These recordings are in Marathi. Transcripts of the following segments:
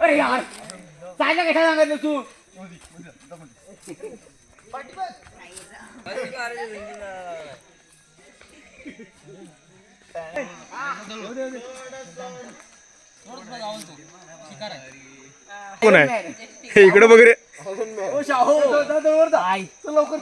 अरे यार जायला कशा तू कोण आहे हे इकडे वगैरे लवकर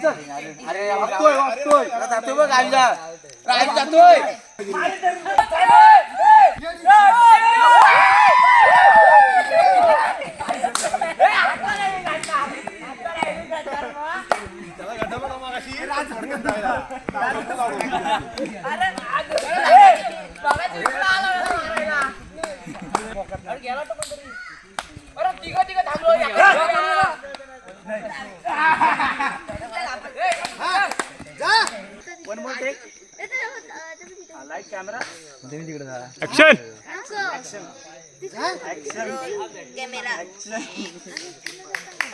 चल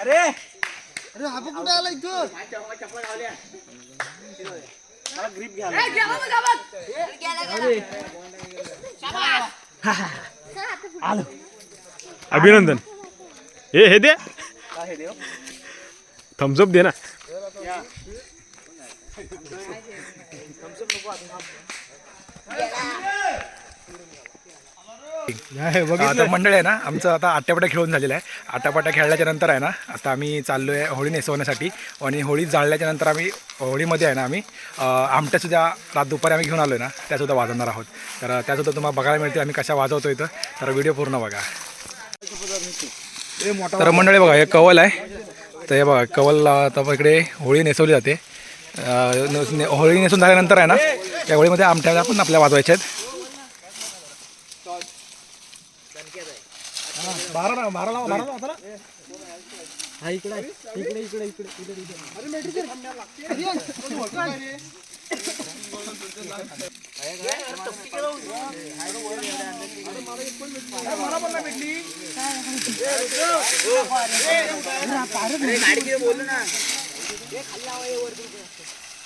अरे! वागतोय वागतोय जातोय बघ गावी जा गावी जातोय ऍक्शन कॅमेरा अभिनंदन. हे हे दे. थम्सअप दे ना. आता मंडळ आहे ना आमचं आता आट्यापाट्या खेळून झालेलं आहे. आट्यापाट्या खेळल्याच्या नंतर आहे ना आता आम्ही चाललो आहे होळी नेसवण्यासाठी. आणि होळी जाळल्याच्या नंतर आम्ही होळीमध्ये आहे ना आम्ही आमट्यासुद्धा रात दुपारी आम्ही घेऊन आलो आहे ना त्यासुद्धा वाजवणार आहोत. तर त्यासुद्धा तुम्हाला बघायला मिळते आम्ही कशा वाजवतो इथं. तर व्हिडिओ पूर्ण बघा. तर मंडळी बघा हे कवल आहे. तर हे बघा कवल आता इकडे होळी नेसवली जाते. होळी नेसून झाल्यानंतर आहे ना त्या होळीमध्ये आमट्या पण आपल्या वाजवायच्या आहेत. बारा ना बारा लावा बारा लावा इकडे इकडे इकडे इकडे इकडे मला भेटली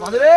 माधुरे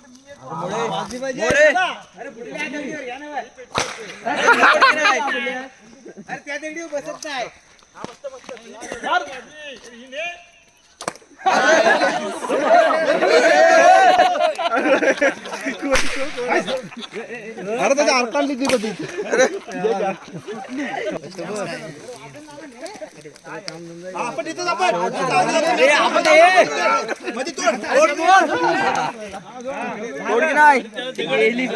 त्या दगडी बसत नाही अरे त्याच्या अर्थांनी दिलं तिथे आपण ये. तोड की नाही गेली